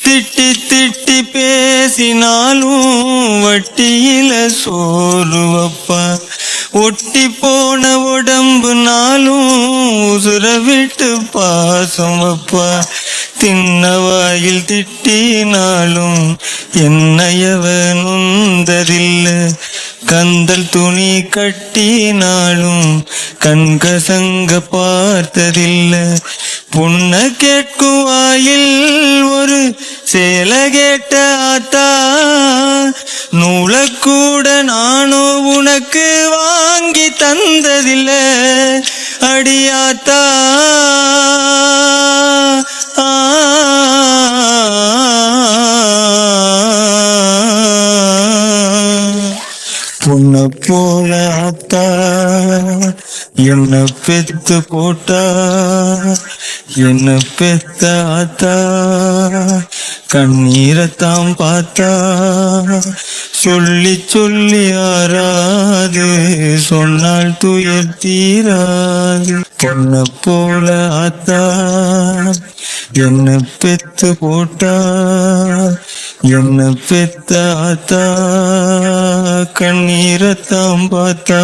திட்டி திட்டி பேசினாலும் வட்டியில சோறுவப்பா ஒட்டி போன உடம்புனாலும் உசுர விட்டு பாசம் அப்பா தின்ன வாயில் திட்டினாலும் என்னையவ நொந்ததில்லை கந்தல் துணி கட்டினாலும் கண்கசங்க பார்த்ததில்ல. புண்ண கேட்கும் வாயில் ஒரு சேல கேட்ட ஆத்தா நூலக்கூட நானும் உனக்கு வாங்கி தந்ததில்ல. அடியாத்தா உன்னை போல ஆத்தா என்ன பெத்து போட்டா என்ன பெத்த ஆத்தா கண்ணீரத்தாம் பார்த்தா. சொல்லி சொல்லி ஆறாது சொன்னால் துயர் தீராது. பொண்ணை போல ஆத்தா என்ன பெத்து போட்டா என்ன பெத்தாத்தா கண்ணீரத்தாம் பார்த்தா